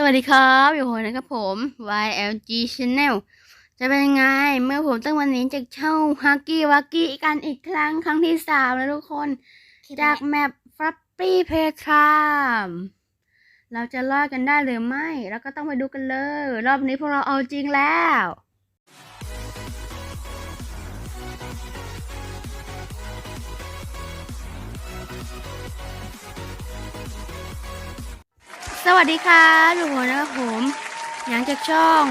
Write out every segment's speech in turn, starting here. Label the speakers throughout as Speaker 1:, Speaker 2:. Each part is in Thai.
Speaker 1: สวัสดีครับอยู่หัวนะครับผม YLG Channel จะเป็นยังไง เมื่อผมตั้งวันนี้จากเช่าฮักกี้วักกี้กันอีกครั้งครั้งที่สามแล้วทุกคน จากแมปฟรัปปี้เพทรามเราจะรอดกันได้หรือไม่ แล้วก็ต้องไปดูกันเลย รอบนี้พวกเราเอาจริงแล้ว สวัสดีค่ะทุกคนนะครับผมยังจากช่อง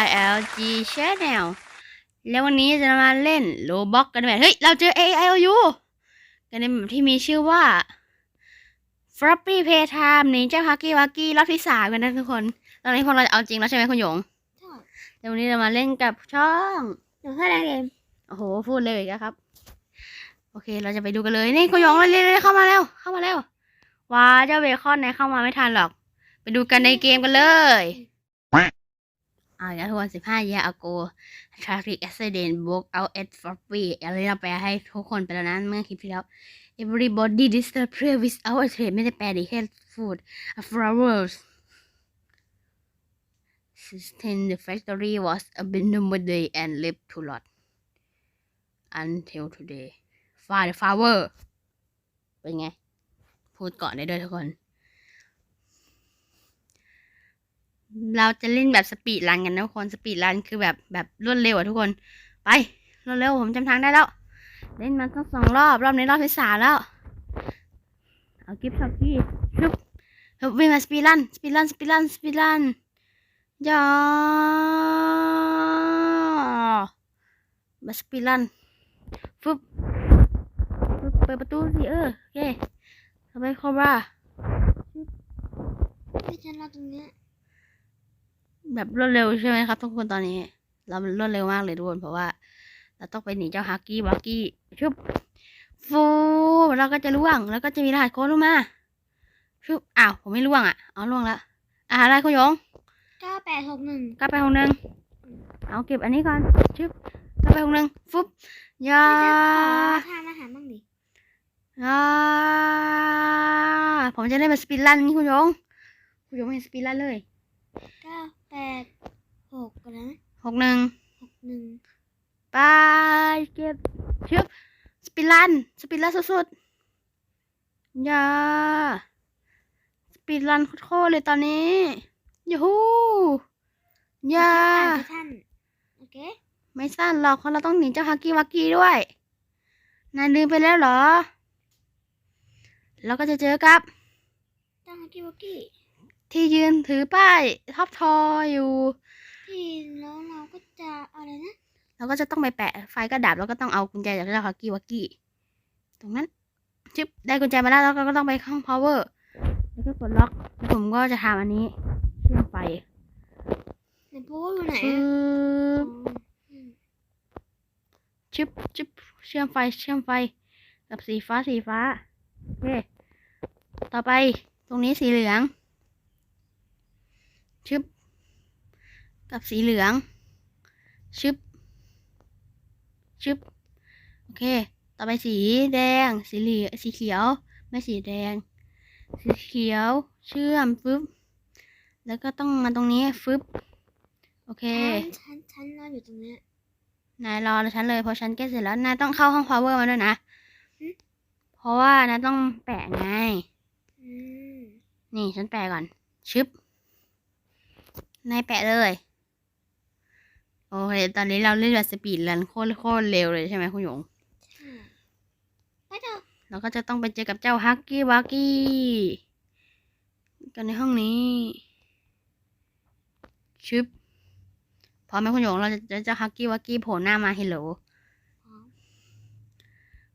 Speaker 1: YLG Channel แล้ววันนี้จะมาเล่นโลบ็อกกันแบบ เฮ้ย เราเจอ AIOU กันในแบบที่มีชื่อว่า Floppy Playtime นี่เจ้าฮักกี้วักกี้รอบที่สามกันนะทุกคน ตอนนี้พวกเราจะเอาจริงแล้วใช่ไหมคุณหยง
Speaker 2: ใช่
Speaker 1: เดี๋ยววันนี้เรามาเล่นกับช่อง
Speaker 2: หนูแค่ได้เกม
Speaker 1: โอ้โหพูดเลยอีกแล้วครับ โอเค เราจะไปดูกันเลย นี่คุณหยงเร็วๆเข้ามาเร็วเข้ามาเร็วว้าเจ้าเบคอนเนี่ยเข้ามาไม่ทันหรอกไป ดูกันในเกมกันเลยเอาอย่างนี้ทุกคนสิบห้า year ago traffic accident broke out at Floppy อะไรเราแปลให้ทุกคนไปแล้วนะเมื่อคลิปที่แล้ว everybody disappeared without a trace ไม่ได้แปลดิแค่ food flowers Since the factory was abandoned one day and left to rot until today fire flower เป็นไง พูดก่อนได้ด้วยทุกคน เราจะเล่นแบบสปีดรันกันนะทุกคนสปีดรันคือแบบแบบรวดเร็วอะทุกคน ไปรวดเร็วผมจำทางได้แล้ว เล่นมาตั้งสองรอบรอบนี้รอบที่สามแล้ว เอากิฟต์ช็อปปี้ฮึบฮึบวิ่งมาสปีดรันสปีดรันสปีดรันสปีดรันย่ามาสปีดรันฟึบฟึบเปิดประตูสิเออโอเคเข้าไปคอบรา
Speaker 2: ที่ฉันรอตรงนี้
Speaker 1: แบบรวดเร็วใช่ไหมครับทุกคนตอนนี้ เรามันรวดเร็วมากเลยทุกคนเพราะว่า เราต้องไปหนีเจ้าฮักกี้บักกี้ชุบฟูเราก็จะล่วง แล้วก็จะมีรหัสโค้ดลงมาชุบอ้าวผมไม่ล่วงอะเอาล่วงแล้วอ่าอะไรคุณหยง
Speaker 2: เก้าแปดหกหนึ่ง
Speaker 1: กลับไปห้องหนึ่งเอาเก็บอันนี้ก่อนชุบกลับไปห้องหนึ่งฟุบอยา
Speaker 2: ทานอาหารบ้างดิ
Speaker 1: อ่าผมจะได้มาสปีดรันนี่คุณหยงคุณหยงไม่เห็นสปีดรันเลย
Speaker 2: เก้า แปดหกกันนะ
Speaker 1: หกหนึ่ง
Speaker 2: หกหนึ่ง
Speaker 1: ไปเก็บชึบสปิลันสปิลันสุดๆอย่าสปิลันโคตรๆเลยตอนนี้ยูฮูอย่า
Speaker 2: ท่านโอเค
Speaker 1: ไม่สั้นหรอกเพราะเราต้องหนีเจ้าฮักกี้วักกี้ด้วยนายลืมไปแล้วเหรอ เราก็จะเจอกับ
Speaker 2: ตั้งฮักกี้วักกี้
Speaker 1: ที่ยืนถือป้ายท็อปทออยู่
Speaker 2: ที่แล้วเราก็จะอะไรนะ
Speaker 1: เราก็จะต้องไปแปะไฟกระดับแล้วก็ต้องเอากุญแจจากเจ้าฮักกี้วักกี้ตรงนั้นชึบได้กุญแจมาแล้วแล้วก็ต้องไปห้อง power แล้วก็กดล็อกแล้วผมก็จะทำอันนี้เชื่อมไฟ
Speaker 2: ในโพสอยู่ไหน
Speaker 1: ชึ
Speaker 2: อะ
Speaker 1: บชึบชึบเชื่อมไฟเชื่อมไฟกับสีฟ้าสีฟ้าโอเคต่อไปตรงนี้สีเหลือง ชึบ กับสีเหลือง ชึบ ชึบ โอเค ต่อไปสีแดง สีเหลือง สีเขียว ไม่สีแดง สีเขียว เชื่อมฟึบ แล้วก็ต้องมาตรงนี้ฟึบ โอเค
Speaker 2: ฉัน ฉันฉันรออยู่ตรงเนี้ย
Speaker 1: นายรอฉันเลย เพราะฉันแก้เสร็จแล้ว นายต้องเข้าห้อง power มาด้วยนะ
Speaker 2: อืม
Speaker 1: เพราะว่านายต้องแปะไง
Speaker 2: อืม
Speaker 1: นี่ฉันแปะก่อน ชึบ นายแปะเลย โอเค ตอนนี้เราเล่นแบบสปีดรันโคตรโคตรเร็วเลยใช่ไหมคุณหยง
Speaker 2: ใช่ไปเถอะ
Speaker 1: เราก็จะต้องไปเจอกับเจ้าฮักกี้วักกี้กันในห้องนี้ ชึบพร้อมไหมคุณหยงเราจะเจอเจ้าฮักกี้วักกี้โผล่หน้ามาฮัลโหล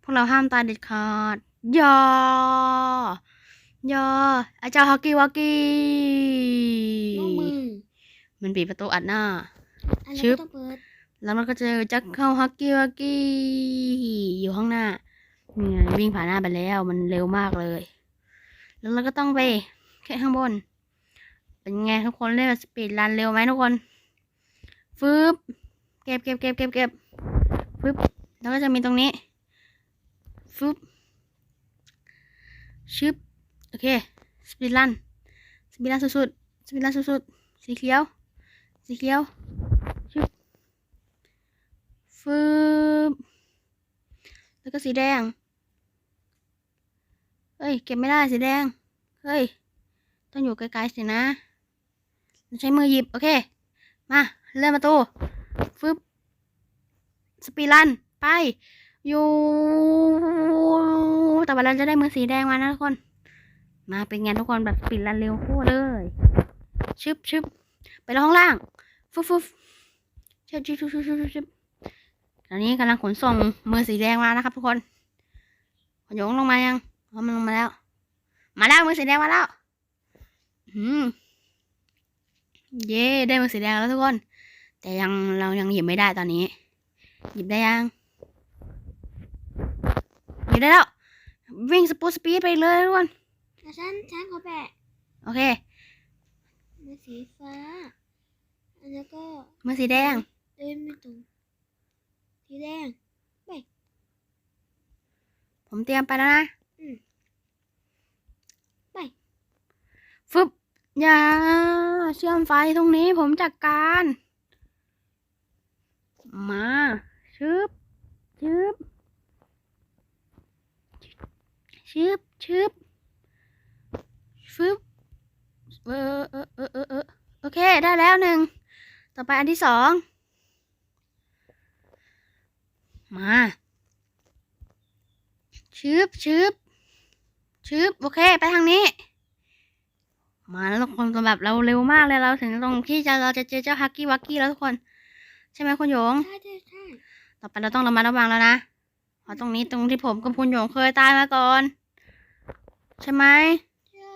Speaker 1: พวกเราห้ามตายเด็ดขาดอย่าอย่าไอ้เจ้าฮักกี้วักกี้
Speaker 2: ลงมือ
Speaker 1: มันปิดประตูอัดหน้า
Speaker 2: อัน
Speaker 1: ชึ
Speaker 2: นี้
Speaker 1: บ
Speaker 2: ก็ต้องเปิด
Speaker 1: แล้วเราก็เจอจักเข้าฮักกี้วักกี้อยู่ข้างหน้านี่ไงวิ่งผ่านหน้าไปแล้วมันเร็วมากเลย แล้วเราก็ต้องไปแค่ข้างบน เป็นไงทุกคนเล่นแบบสปีดรันเร็วไหมทุกคนฟึบเก็บเก็บเก็บเก็บเก็บฟึบแล้วก็จะมีตรงนี้ฟึบชึบโอเคสปีดรันสปีดรันสุดๆสปินลันสุดๆสีเขียว สีเขียวชึบฟืบแล้วก็สีแดง เฮ้ย เก็บไม่ได้สีแดง เฮ้ย ต้องอยู่ไกลๆสินะ ใช้มือหยิบ โอเค มาเลื่อนประตูฟึบสปีรัน ไปอยู่แต่วันเราจะได้มือสีแดงมานะทุกคน มาเป็นไงทุกคนแบบสปีรันเร็วโคตรเลย ชึบชึบไปลงข้างล่าง ฟึบฟึบชึบชึบชึบชึบชึบชึบตอนนี้กำลังขนส่งมือสีแดงมานะครับ ทุกคนขนยงลงมายังอ๋อมันลงมาแล้ว มาแล้วมือสีแดงมาแล้วอืมเย้ได้มือสีแดงแล้วทุกคน แต่ยังเรายังหยิบไม่ได้ตอนนี้ หยิบได้ยังหยิบได้แล้ว วิ่งสปูสปีดไปเลยทุกคน
Speaker 2: ฉันฉันขอแปะ
Speaker 1: โอเค
Speaker 2: มือสีฟ้า อันนี้ก็
Speaker 1: มือสีแดง
Speaker 2: เดินไม่ตรงสีแดง
Speaker 1: ผมเตรียมไปแล้วนะ
Speaker 2: อืมไป
Speaker 1: ฟึบอย่าเชื่อมไฟตรงนี้ผมจัดการ มาชึบชึบชึบชึบฟึบเออเออเออเออเออโอเค ได้แล้วหนึ่ง ต่อไปอันที่สอง มาชึบชึบชึบโอเค ไปทางนี้ มาแล้วทุกคนแบบเราเร็วมากเลยเราถึงตรงที่จะเราจะเจอเจ้าฮักกี้วักกี้แล้วทุกคน ใช่ไหมคุณหยง
Speaker 2: ใช่ใช่ใช่
Speaker 1: ต่อไปเราต้องระมัดระวังแล้วนะเพราะตรงนี้ตรงที่ผมกับคุณหยงเคยตายมาก่อน ใช่ไหม
Speaker 2: ใช่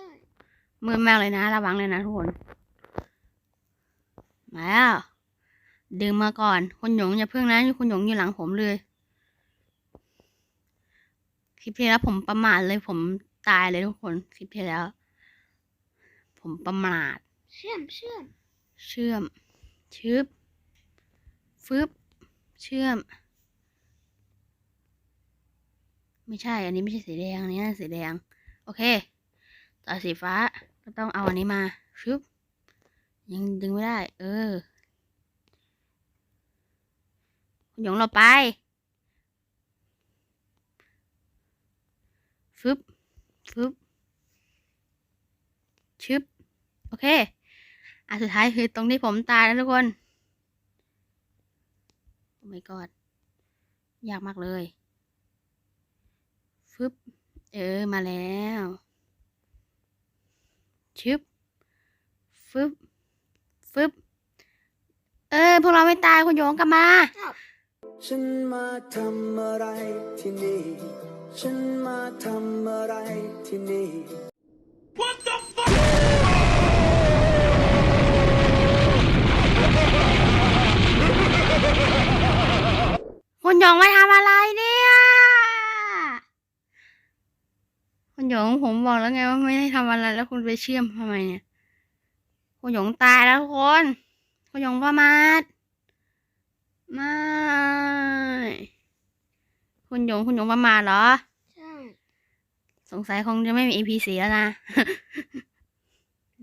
Speaker 1: มือมากเลยนะ ระวังเลยนะทุกคน มาแล้วดึงมาก่อน คุณหยงอย่าเพิ่งนะคุณหยงอยู่หลังผมเลย คลิปที่แล้วผมประมาทเลยผมตายเลยทุกคน คลิปที่แล้ว ผมประมาท
Speaker 2: เชื่อมเชื่อม
Speaker 1: เชื่อม ชึบ ฟึบ เชื่อม ไม่ใช่ อันนี้ไม่ใช่สีแดง อันนี้สีแดง โอเค ต่อสีฟ้าก็ต้องเอาอันนี้มา ชึบ ยังดึงไม่ได้ เออหยงเราไป ฟึบ ฟึบ ชึบ โอเคอันสุดท้ายคือตรงที่ผมตายแล้วทุกคน โอ้ my god ยากมากเลย ฟึบ เออ มาแล้ว ชึบ ฟึบ ฟึบเออ พวกเราไม่ตายคุณโยงกลับมา
Speaker 3: ฉันมาทำอะไรที่นี่ ฉันมาทำอะไรที่นี่
Speaker 1: คุณหยงมาทำอะไรเนี่ยคุณหยงผมบอกแล้วไงว่าไม่ได้ทำอะไรแล้วคุณไปเชื่อมทำไมเนี่ย คุณหยงตายแล้วทุกคนคุณหยงประมาทไม่คุณหยงคุณหยงประมาทเหรอ
Speaker 2: ใช่
Speaker 1: สงสัยคงจะไม่มี EP สีแล้วนะ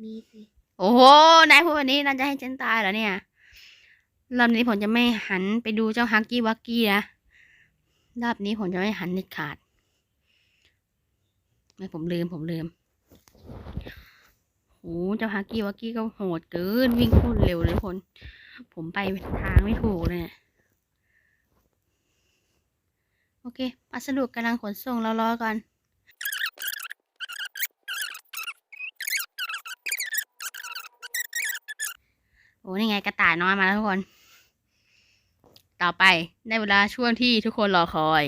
Speaker 2: มีสิ
Speaker 1: โอ้โหนายพูดแบบนี้นายจะให้ฉันตายเหรอเนี่ยรอบนี้ผมจะไม่หันไปดูเจ้าฮักกี้วักกี้นะรอบนี้ผมจะไม่หันเด็ดขาดไม่ผมลืมผมลืม โอ้เจ้าฮักกี้วักกี้ก็โหดเกิน วิ่งโคตรเร็วเลยทุกคน ผมไปทางไม่ถูกเลยเนี่ยโอเคพัสดุกำลังขนส่งเรารอก่อนโอ้นี่ไงกระต่ายน้อยมาแล้วทุกคน ต่อไปได้เวลาช่วงที่ทุกคนรอคอย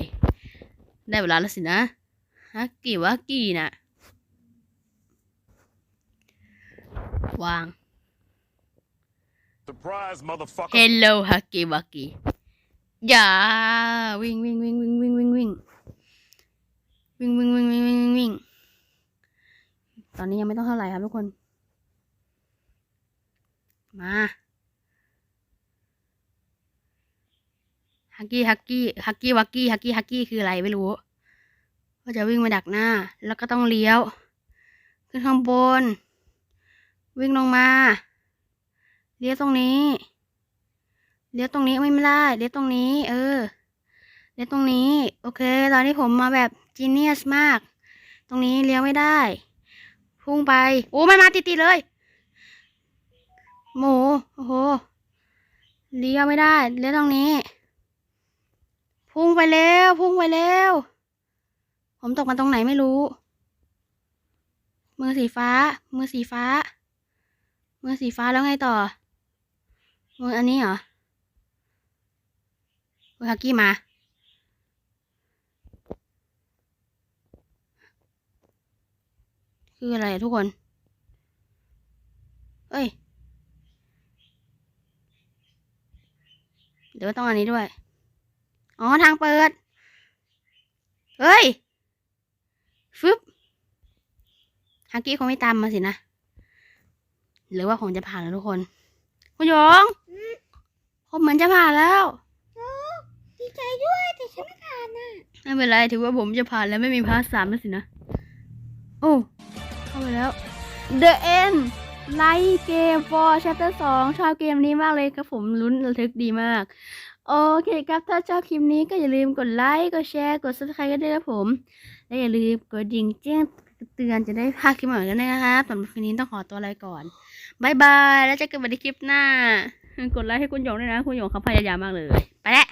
Speaker 1: ได้เวลาแล้วสินะฮักกี้วักกี้นะ วาง
Speaker 4: Surprise, motherfucker.
Speaker 1: Hello ฮักกี้วักกี้อย่าวิ่งวิ่งวิ่งวิ่งวิ่งวิ่งวิ่งวิ่งวิ่งวิ่งวิ่งวิ่งวิ่งวิ่งตอนนี้ยังไม่ต้องเท่าไหร่ครับทุกคน มาฮักกี้ฮักกี้ฮักกี้วักกี้ฮักกี้ฮักกี้คืออะไรไม่รู้ ก็จะวิ่งมาดักหน้า แล้วก็ต้องเลี้ยว ขึ้นข้างบน วิ่งลงมา เลี้ยวตรงนี้ เลี้ยวตรงนี้ไม่ไม่ได้ เลี้ยวตรงนี้ เออ เลี้ยวตรงนี้ โอเค ตอนนี้ผมมาแบบจีเนียสมาก ตรงนี้เลี้ยวไม่ได้ พุ่งไป โอ้มันมาติดๆเลยหมูโอ้โห เลี้ยวไม่ได้ เลี้ยวตรงนี้ พุ่งไปเร็วพุ่งไปเร็วผมตกมาตรงไหนไม่รู้ มือสีฟ้า มือสีฟ้า มือสีฟ้าแล้วไงต่อมืออันนี้เหรอเฮ้ยฮักกี้มา คืออะไรทุกคน เอ้ย เดี๋ยวต้องอันนี้ด้วย อ๋อ ทางเปิด เฮ้ย ฟึบฮักกี้คงไม่ตามมาสินะ หรือว่าผมจะผ่านแล้วทุกคนคุณหยงผมเหมือนจะผ่านแล้ว
Speaker 2: ดีใจด้วยแต่ฉันไม่ผ่านน่ะ
Speaker 1: ไม่เป็นไรถือว่าผมจะผ่านแล้วไม่มีพาร์ทสามแล้วสินะโอ้เข้าไปแล้ว The End Light Game for Chapter 2 ชอบเกมนี้มากเลยครับผมลุ้นระทึกดีมาก โอเคครับถ้าชอบคลิปนี้ก็อย่าลืมกดไลค์กดแชร์กด subscribe กันด้วยครับผม และอย่าลืมกดดิ่งแจ้งเตือนจะได้พลาดคลิปใหม่กันด้วยนะครับสำหรับคลิปนี้ต้องขอตัวลาไปก่อน บายบาย แล้วเจอกันใหม่ในคลิปหน้า กดไลค์ให้คุณหยงด้วยนะ คุณหยงเขาพยายามมากเลย ไปแล้ว